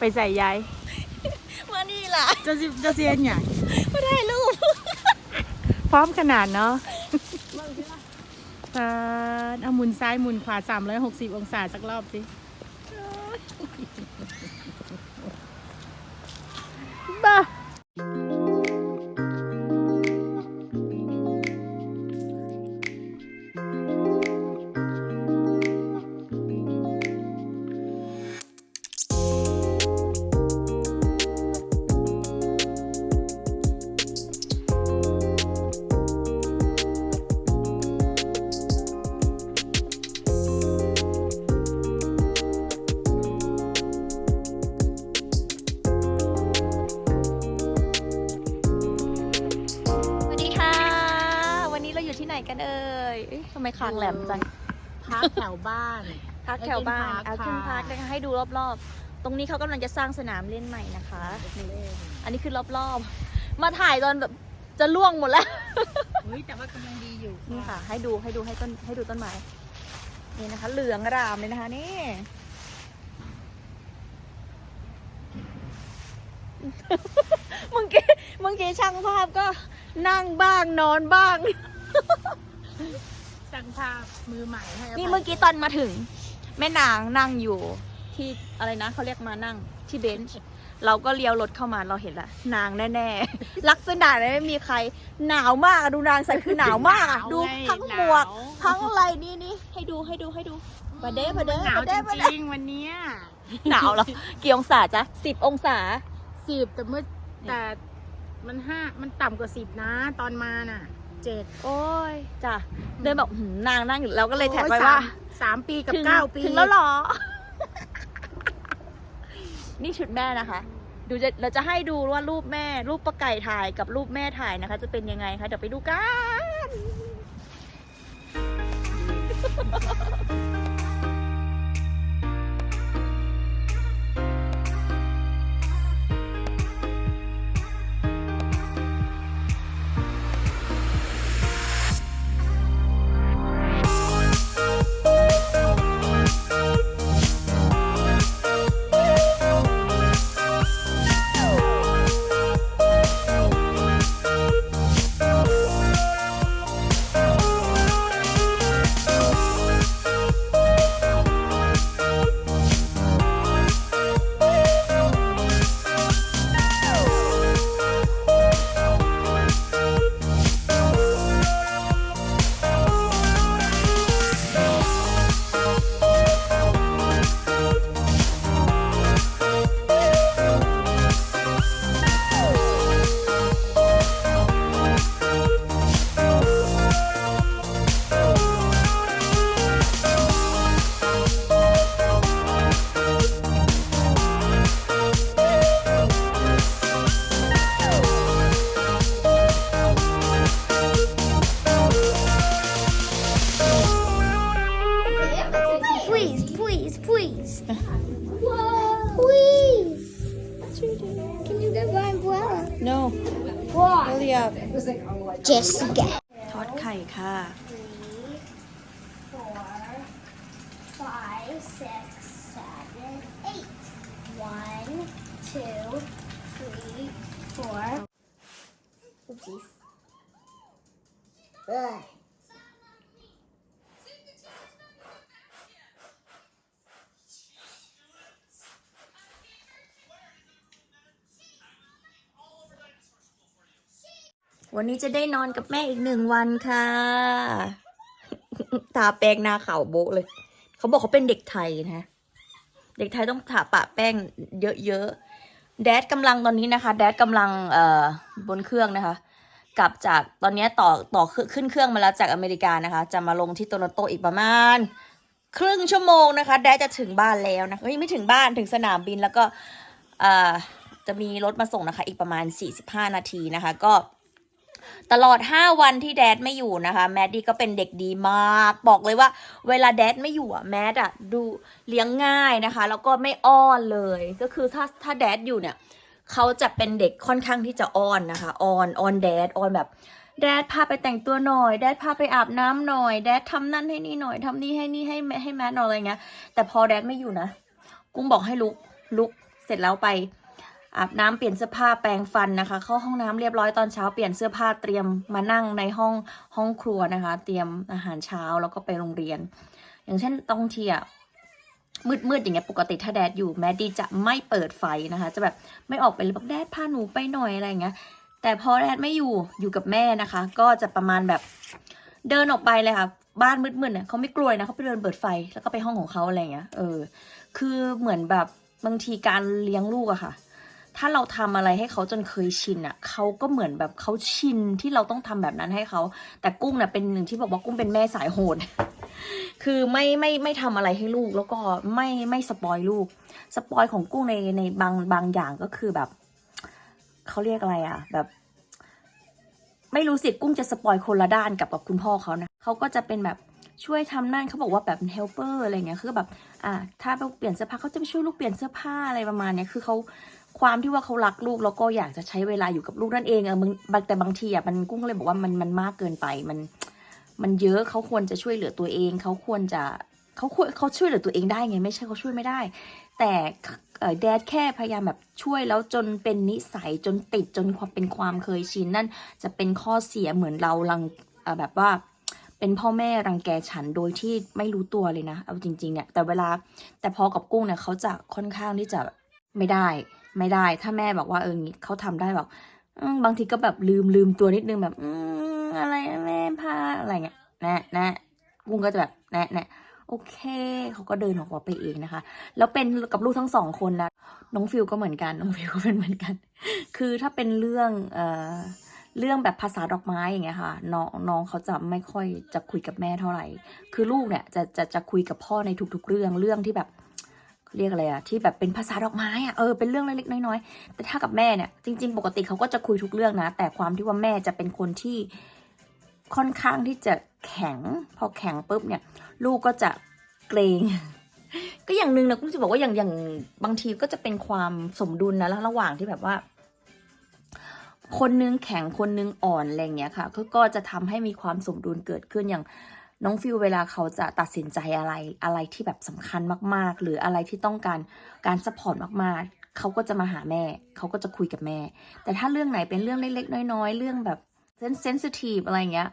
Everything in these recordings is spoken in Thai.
ไปใส่ยายมานี่ล่ะจะสิจะเซียนอย่างไม่ได้รูปพร้อมขนาดเนาะอ่าเอาหมุนซ้ายหมุนขวา360 องศาสักรอบสิ อยู่ที่ไหนกันเอ่ยเอ๊ะทำไมคางแหลมจัง พักแถวบ้าน พักแถวบ้านเอาเอาขึ้ขึ้นนพัพักกนะคะให้ดูรอบๆ ตรงนี้เขากำลังจะสร้างสนามเล่นใหม่นะคะ อันนี้คือรอบๆ มาถ่ายตอนแบบจะล่วงหมดแล้ว เฮ้ยแต่ว่ากำลังดีอยู่นี่ค่ะ ให้ดูให้ดูให้ต้นให้ดูต้นไม้ นี่นะคะ เหลืองอรามเลยนะคะนี่เมื่อกี้เมื่อกี้ช่างภาพก็นั่งบ้างนอนบ้าง สั่งภาพมือใหม่ให้นี่เมื่อกี้ตอนมาถึง แม่นางนั่งอยู่ ที่อะไรนะเขาเรียกมานั่งที่เบนช์เราก็เลี้ยวรถเข้ามาเราเห็นละนางแน่ๆ ลักษณะเนี่ยไม่มีใคร หนาวมากอะดูนางใส่คือหนาวมากอะดูทั้งหมวกทั้งอะไรนี่นี่ให้ดูให้ดูให้ดูประเด้ประเด้หนาวประจเด้ประเด้ริงๆวันเนี้ยหนาวเหรอกี่องศาจ๊ะสิบองศาสิบแต่เมื่อแต่มันห้ามันต่ำกว่าสิบนะ ตอนมาน่ะ เจ็ดโอ้ยจ้ะเดินแบบหืมนางนั่งอยู่เราก็เลยแท็กไว้โอ้ยว่าสมสามปีกับถึงเก้าปี ถึงแล้วเหรอ นี่ชุดแม่นะคะ ดูจะเราจะให้ดูว่ารูปแม่ รูปป้าไก่ถ่ายกับรูปแม่ถ่ายนะคะ จะเป็นยังไงคะเดี๋ยวไปดูกัน Why? hurry up Jessica. ทอดไข่ค่ะ Four, five, six, seven, eight. One, two, three, four. Oopsies. Ugh. วันนี้จะได้นอนกับแม่อีกหนึ่งวันค่ะ ทาแป้งหน้าขาวโบ๊ะเลย เขาบอกเขาเป็นเด็กไทยนะ เด็กไทยต้องทาปะแป้งเยอะๆ แดดกำลังตอนนี้นะคะ แดดกำลังเอ่อบนเครื่องนะคะ กลับจากตอนนี้ต่อต่อขึ้นเครื่องมาแล้วจากอเมริกานะคะ จะมาลงที่โตรอนโตอีกประมาณ ครึ่งชั่วโมงนะคะ แดดจะถึงบ้านแล้วนะเฮ้ยไม่ถึงบ้านถึงสนามบินแล้วก็เอ่อจะมีรถมาส่งนะคะ อีกประมาณ 45 นาทีนะคะ ก็ ตลอด 5 วันที่แดดไม่อยู่นะคะ แมดดี้ก็เป็นเด็กดีมาก บอกเลยว่า เวลาแดดไม่อยู่อะแมดอะดูเลี้ยงง่ายนะคะ แล้วก็ไม่อ้อนเลย ก็คือถ้าถ้าแดดอยู่เนี่ยเขาจะเป็นเด็กค่อนข้างที่จะอ้อนนะคะอ้อนอ้อนแดดอ้อนแบบแดดพาไปแต่งตัวหน่อย แดดพาไปอาบน้ำหน่อย แดดทำนั่นให้นี่หน่อยทำนี่ให้นี่ให้แมให้แมทหน่อยอะไรเงี้ย แต่พอแดดไม่อยู่นะ กุ้งบอกให้ลุกลุกเสร็จแล้วไป อาบน้ำเปลี่ยนเสื้อผ้าแปรงฟันนะคะ เข้าห้องน้ำเรียบร้อยตอนเช้าเปลี่ยนเสื้อผ้าเตรียมมานั่งในห้องห้องครัวนะคะ เตรียมอาหารเช้าแล้วก็ไปโรงเรียน อย่างเช่นตองทีอะมืดมืดๆอย่างเงี้ยปกติถ้าแดดอยู่แมดดี้จะไม่เปิดไฟนะคะ จะแบบไม่ออกไปเลยบอกแดดพาหนูไปหน่อยอะไรอย่างเงี้ยแต่พอแดดไม่อยู่อยู่กับแม่นะคะ ก็จะประมาณแบบเดินออกไปเลยค่ะบ้านมืดๆเนี่ยเขาไม่กลัวนะเขาไปเดินเปิดไฟแล้วก็ไปห้องของเขาอะไรอย่างเงี้ยเออ คือเหมือนแบบบางทีการเลี้ยงลูกอะค่ะ ถ้าเราทำอะไรให้เขาจนเคยชินอะเขาก็เหมือนแบบเขาชินที่เราต้องทำแบบนั้นให้เขาแต่กุ้งเนี่ยเป็นหนึ่งที่บอกว่ากุ้งเป็นแม่สายโหดคือไม่ไม่ไม่ทำอะไรให้ลูกแล้วก็ไม่ไม่สปอยลูกสปอยของกุ้งในในบางบางอย่างก็คือแบบเขาเรียกอะไรอะแบบ ไม่รู้สิกุ้งจะสปอยคนละด้านกับกับคุณพ่อเขานะเขาก็จะเป็นแบบช่วยทำนั่นเขาบอกว่าแบบเฮลเปอร์อะไรเงี้ยคือแบบ อ่า ถ้าเปลี่ยนเสื้อผ้าเขาจะไปช่วยลูกเปลี่ยนเสื้อผ้าอะไรประมาณเนี้ยคือเขา ความที่ว่าเขารักลูกแล้วก็อยากจะใช้เวลาอยู่กับลูกนั่นเองเออมึงแต่บางทีอะมันกุ้งก็เลยบอกว่ามันมันมากเกินไปมัน มันเยอะเขาควรจะช่วยเหลือตัวเอง เขาควรจะเขาควรเขาช่วยเหลือตัวเองได้ไง ไม่ใช่เขาช่วยไม่ได้ แต่เอ่อแดดแค่พยายามแบบช่วยแล้วจนเป็นนิสัยจนติดจนความเป็นความเคยชินนั่นจะเป็นข้อเสียเหมือนเราลังแบบว่าเป็นพ่อแม่รังแกฉันโดยที่ไม่รู้ตัวเลยนะ เอาจริงๆเนี่ยแต่เวลาแต่พอกับกุ้งเนี่ยเขาจะค่อนข้างที่จะไม่ได้ ไม่ได้ ถ้าแม่บอกว่าเอองี้เขาทำได้บอกบางทีก็แบบลืมลืมตัวนิดนึงแบบอืมอะไรแม่พาอะไรเงี้ยแนะแนะกุ้งก็จะแบบแนะแนะโอเค เขาก็เดินออกไปเองนะคะ แล้วเป็นกับลูกทั้งสองคนนะน้องฟิลก็เหมือนกัน น้องฟิลก็เป็นเหมือนกัน คือถ้าเป็นเรื่องเอ่อเรื่องแบบภาษาดอกไม้อย่างเงี้ยค่ะน้องน้องเขาจะไม่ค่อยจะคุยกับแม่เท่าไหร่ คือลูกเนี่ยจะจะจะคุยกับพ่อในทุกๆเรื่องเรื่องที่แบบ เรียกอะไรอะที่แบบเป็นภาษาดอกไม้อะเออเป็นเรื่องเล็กๆน้อยๆแต่ถ้ากับแม่เนี่ยจริง ๆ ปกติเขาก็จะคุยทุกเรื่องนะ แต่ความที่ว่าแม่จะเป็นคนที่ค่อนข้างที่จะแข็ง พอแข็งปุ๊บเนี่ย ลูกก็จะเกรงก็อย่างหนึ่งนะกุ้งจะบอกว่าอย่างอย่างบางทีก็จะเป็นความสมดุลนะแล้วระหว่างที่แบบว่า คนนึงแข็งคนนึงอ่อนอะไรอย่างเงี้ยค่ะก็ก็จะทำให้มีความสมดุลเกิดขึ้นอย่าง น้องฟิลเวลาเขาจะตัดสินใจอะไรอะไรที่แบบสำคัญมากๆ หรืออะไรที่ต้องการการสปอร์ตมากๆ เขาก็จะมาหาแม่ เขาก็จะคุยกับแม่ แต่ถ้าเรื่องไหนเป็นเรื่องเล็กๆ น้อยๆ เรื่องแบบเซนซิทีฟอะไรเงี้ย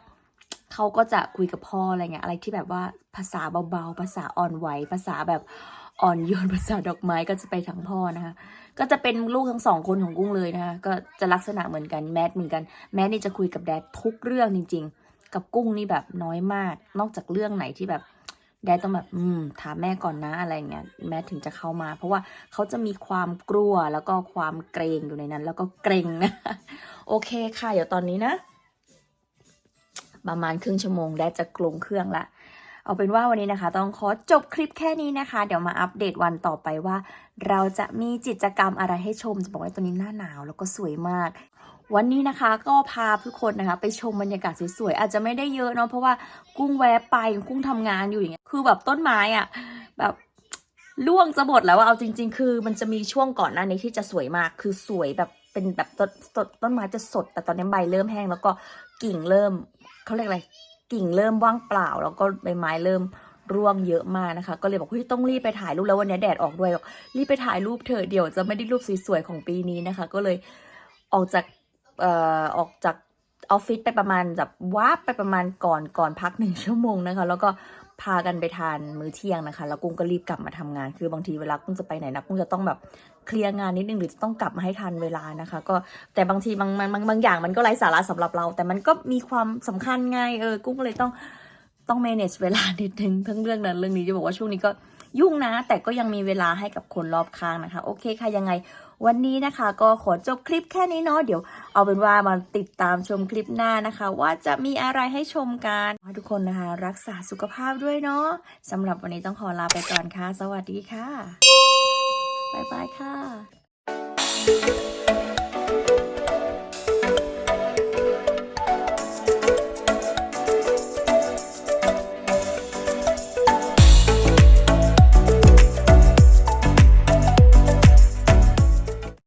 เขาก็จะคุยกับพ่ออะไรเงี้ยอะไรที่แบบว่าภาษาเบาๆ ภาษาอ่อนไหว ภาษาแบบอ่อนโยนภาษาดอกไม้ก็จะไปทางพ่อนะคะ ก็จะเป็นลูกทั้งสองคนของกุ้งเลยนะคะ ก็จะลักษณะเหมือนกันแมทเหมือนกัน แมทนี่จะคุยกับแดดทุกเรื่องจริง ๆ กับกุ้งนี่แบบน้อยมาก นอกจากเรื่องไหนที่แบบแดดต้องแบบ อืม ถามแม่ก่อนนะอะไรเงี้ย แมทถึงจะเข้ามา เพราะว่าเขาจะมีความกลัวแล้วก็ความเกรงอยู่ในนั้น แล้วก็เกรงนะ โอเคค่ะ เดี๋ยวตอนนี้นะ ประมาณครึ่งชั่วโมงแดดจะกลงเครื่องละ เอาเป็นว่าวันนี้นะคะ ต้องขอจบคลิปแค่นี้นะคะ เดี๋ยวมาอัปเดตวันต่อไปว่า เราจะมีกิจกรรมอะไรให้ชม จะบอกว่าตัวนี้หน้าหนาวแล้วก็สวยมาก วันนี้นะคะก็พาทุกคนนะคะ ไปชมบรรยากาศสวยๆอาจจะไม่ได้เยอะเนาะเพราะว่ากุ้งแวะไปกุ้งทำงานอยู่อย่างเงี้ยคือแบบต้นไม้อะแบบล่วงจะหมดแล้วเอาจริง ๆ คือมันจะมีช่วงก่อนหน้านี้ที่จะสวยมากคือสวยแบบเป็นแบบต้นต้นต้นไม้จะสด แต่ตอนนี้ใบเริ่มแห้งแล้วก็กิ่งเริ่มเขาเรียกอะไรกิ่งเริ่มว่างเปล่า แล้วก็ใบไม้เริ่มร่วงเยอะมากนะคะ ก็เลยบอกเฮ้ยต้องรีบไปถ่ายรูปแล้ววันนี้แดดออกด้วยบอกรีบไปถ่ายรูปเถอะเดี๋ยวจะไม่ได้รูปสวยๆของปีนี้นะคะ ก็เลยออกจาก เอ่อออกจากออฟฟิศไปประมาณแบบวาบไปประมาณก่อนก่อนพักหนึ่งชั่วโมงนะคะ แล้วก็พากันไปทานมื้อเที่ยงนะคะ แล้วกุ้งก็รีบกลับมาทำงาน คือบางทีเวลากุ้งจะไปไหนนะกุ้งจะต้องแบบเคลียร์งานนิดนึงหรือจะต้องกลับมาให้ทันเวลานะคะ ก็แต่บางทีบางบางบางบางอย่างมันก็ไร้สาระสำหรับเรา แต่มันก็มีความสำคัญไงเออกุ้งก็เลยต้องต้อง manage เวลานิดนึงทั้งเรื่องนั้นเรื่องนี้จะบอกว่าช่วงนี้ก็ ยุ่งนะ แต่ก็ยังมีเวลาให้กับคนรอบข้างนะคะ โอเคค่ะยังไงวันนี้นะคะ ก็ขอจบคลิปแค่นี้เนาะเดี๋ยวเอาเป็นว่ามาติดตามชมคลิปหน้านะคะ ว่าจะมีอะไรให้ชมกันทุกคนนะคะ รักษาสุขภาพด้วยเนาะสำหรับวันนี้ต้องขอลาไปก่อนค่ะ สวัสดีค่ะบ๊ายบายค่ะ